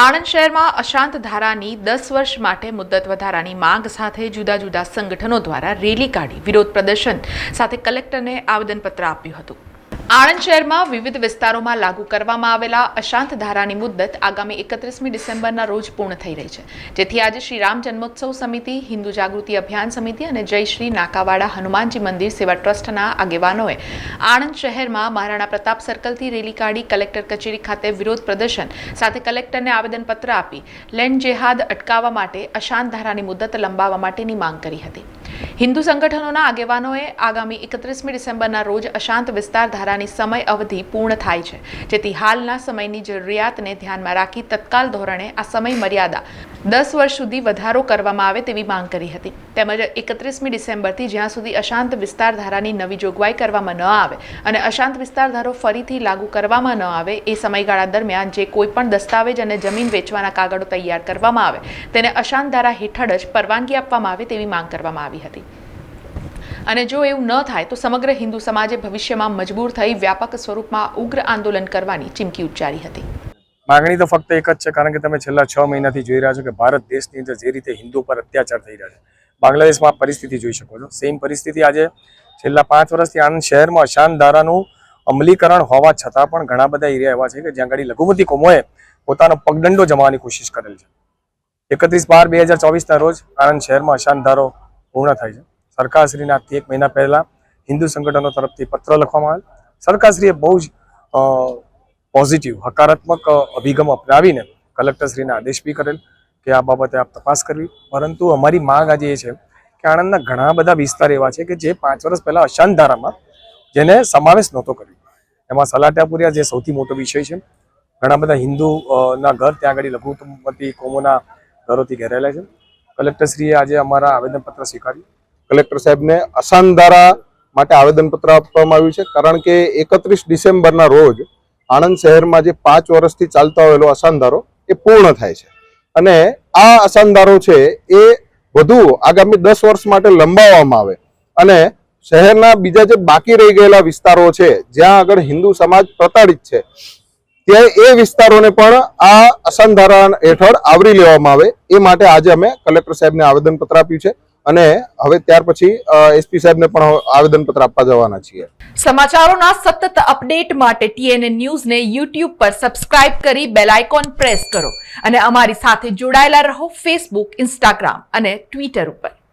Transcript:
આણંદ શહેરમાં અશાંત ધારાની દસ વર્ષ માટે મુદ્દત વધારાની માંગ સાથે જુદા જુદા સંગઠનો દ્વારા રેલી કાઢી વિરોધ પ્રદર્શન સાથે કલેક્ટરને આવેદનપત્ર આપ્યું હતું. આણંદ શહેરમાં વિવિધ વિસ્તારોમાં લાગુ કરવામાં આવેલા અશાંત ધારાની મુદ્દત આગામી એકત્રીસમી ડિસેમ્બરના રોજ પૂર્ણ થઈ રહી છે. જેથી આજે શ્રી રામ જન્મોત્સવ સમિતિ, હિન્દુ જાગૃતિ અભિયાન સમિતિ અને જય શ્રી નાકાવાડા હનુમાનજી મંદિર સેવા ટ્રસ્ટના આગેવાનોએ આણંદ શહેરમાં મહારાણા પ્રતાપ સર્કલથી રેલી કાઢી કલેક્ટર કચેરી ખાતે વિરોધ પ્રદર્શન સાથે કલેક્ટરને આવેદનપત્ર આપી લેન્ડ જેહાદ અટકાવવા માટે અશાંત ધારાની મુદ્દત લંબાવવા માટેની માંગ કરી હતી. હિન્દુ સંગઠનોના આગેવાનોએ આગામી એકત્રીસમી ડિસેમ્બરના રોજ અશાંત વિસ્તાર ધારાની સમય અવધિ પૂર્ણ થાય છે, જેથી હાલના સમયની જરૂરિયાતને ધ્યાનમાં રાખી તત્કાલ ધોરણે આ સમય મર્યાદા દસ વર્ષ સુધી વધારો કરવામાં આવે તેવી માંગ કરી હતી. તેમજ એકત્રીસમી ડિસેમ્બરથી જ્યાં સુધી અશાંત વિસ્તાર ધારાની નવી જોગવાઈ કરવામાં ન આવે અને અશાંત વિસ્તાર ધારો ફરીથી લાગુ કરવામાં ન આવે, એ સમયગાળા દરમિયાન જે કોઈપણ દસ્તાવેજ અને જમીન વેચવાના કાગળો તૈયાર કરવામાં આવે, તેને અશાંત ધારા હેઠળ જ પરવાનગી આપવામાં આવે તેવી માંગ કરવામાં આવી હતી. અને જો એવું ન થાય તો સમગ્ર હિન્દુ સમાજે ભવિષ્યમાં મજબૂર થઈ વ્યાપક સ્વરૂપમાં ઉગ્ર આંદોલન કરવાની ચીમકી ઉચ્ચારી હતી. માગણી તો ફક્ત એક જ છે, કારણ કે તમે છેલ્લા છ મહિનાથી જોઈ રહ્યા છો કે ભારત દેશની અંદર જે રીતે હિન્દુ પર અત્યાચાર થઈ રહ્યા છે, બાંગ્લાદેશમાં પરિસ્થિતિ જોઈ શકો છો. સેમ પરિસ્થિતિ આજે છેલ્લા પાંચ વર્ષથી આણંદ શહેરમાં અશાંત ધારાનું અમલીકરણ હોવા છતાં પણ ઘણા બધા એરિયા એવા છે કે જ્યાં આગળ લઘુમતી કોમોએ પોતાનો પગદંડો જમાવાની કોશિશ કરેલ છે. એકત્રીસ બાર બે હજાર ચોવીસના રોજ આણંદ શહેરમાં અશાંત ધારો પૂર્ણ થાય છે. સરકારશ્રીના એક મહિના પહેલાં હિન્દુ સંગઠનો તરફથી પત્ર લખવામાં આવેલ. સરકારશ્રીએ બહુ જ પોઝિટિવ હકારાત્મક અભિગમ અપનાવીને કલેક્ટરશ્રીને આદેશ બી કરેલ કે આ બાબતે આપ તપાસ કરવી. પરંતુ અમારી માંગ આજે એ છે કે આણંદના ઘણા બધા વિસ્તાર એવા છે કે જે પાંચ વર્ષ પહેલાં અશાંત ધારામાં જેને સમાવેશ નહોતો કર્યો. એમાં સલાટાપુરિયા જે સૌથી મોટો વિષય છે, ઘણા બધા હિન્દુના ઘર ત્યાં આગળ લઘુમતી કોમોના ઘરોથી ઘેરાયેલા છે. કલેક્ટરશ્રીએ આજે અમારા આવેદનપત્ર સ્વીકાર્યું. કલેક્ટર સાહેબને અસાન ધારા માટે આવેદનપત્ર આપવામાં આવ્યું છે. કારણ કે એકત્રીસ ડિસેમ્બરના રોજ આણંદ શહેરમાં જે પાંચ વર્ષથી ચાલતો આવેલો અસાન ધારો એ પૂર્ણ થાય છે. અને આ અસાન ધારો છે એ વધુ આગામી દસ વર્ષ માટે લંબાવવામાં આવે. અને શહેરના બીજા જે બાકી રહી ગયેલા વિસ્તારો છે, જ્યાં આગળ હિન્દુ સમાજ પ્રતાડિત છે, ત્યાં એ વિસ્તારોને પણ આ અસાન હેઠળ આવરી લેવામાં આવે. એ માટે આજે અમે કલેક્ટર સાહેબને આવેદનપત્ર આપ્યું છે. અને હવે ત્યાર પછી એસપી સાહેબને પણ આવેદનપત્ર આપવા જવાના છીએ. સમાચારોના સતત અપડેટ માટે ટીએનએ ન્યૂઝને યુટ્યુબ પર સબસ્ક્રાઇબ કરી બેલ આઇકોન પ્રેસ કરો અને અમારી સાથે જોડાયેલા રહો ફેસબુક, ઇન્સ્ટાગ્રામ અને ટ્વિટર ઉપર.